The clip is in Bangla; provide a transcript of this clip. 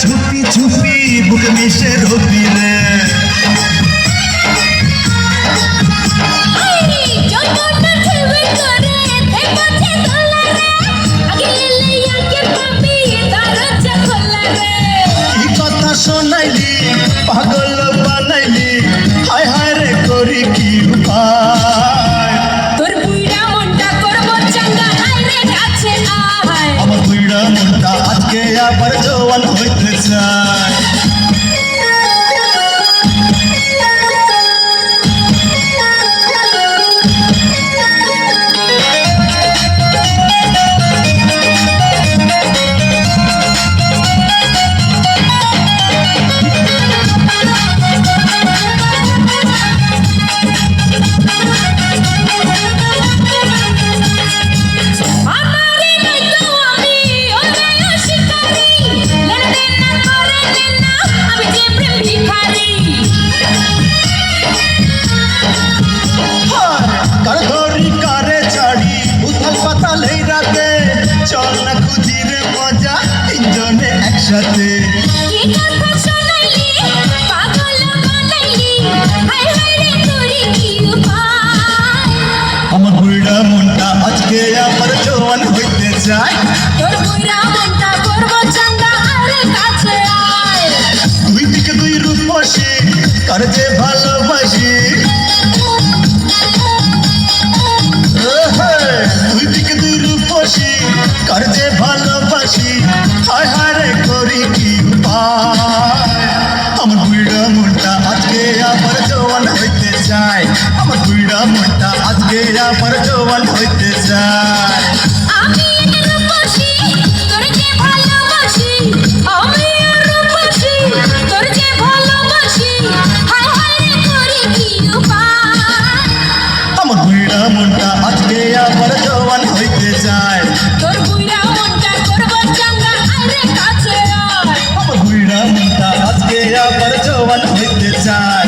ছুপি ছুপি বুক মিশে ঢুকিলে হইতে চায় আজকে আবার জওয়ান হইতে চায় তোর বুইরা মনটা করব চাঙ্গা আরে কাছে আয়। দুই দিকে দুই রূপসী কার যে ভালোবাসি? দুই দিকে দুই রূপসী কার যে ভালোবাসি? হায় হায় করি কি উপায়? আমার বুড়া মনটা আজকে আবার জওয়ান হইতে চায় আমার বুড়া মনটা আজকে আবার জওয়ান হইতে চায় আমার বুড়া মনটা আজকে আবার জওয়ান হইতে চায় তোর বুইরা মনটা করব চাঙ্গা আরে কাছে আয়। আমার বুড়া মনটা আজকে আবার জওয়ান হইতে চায়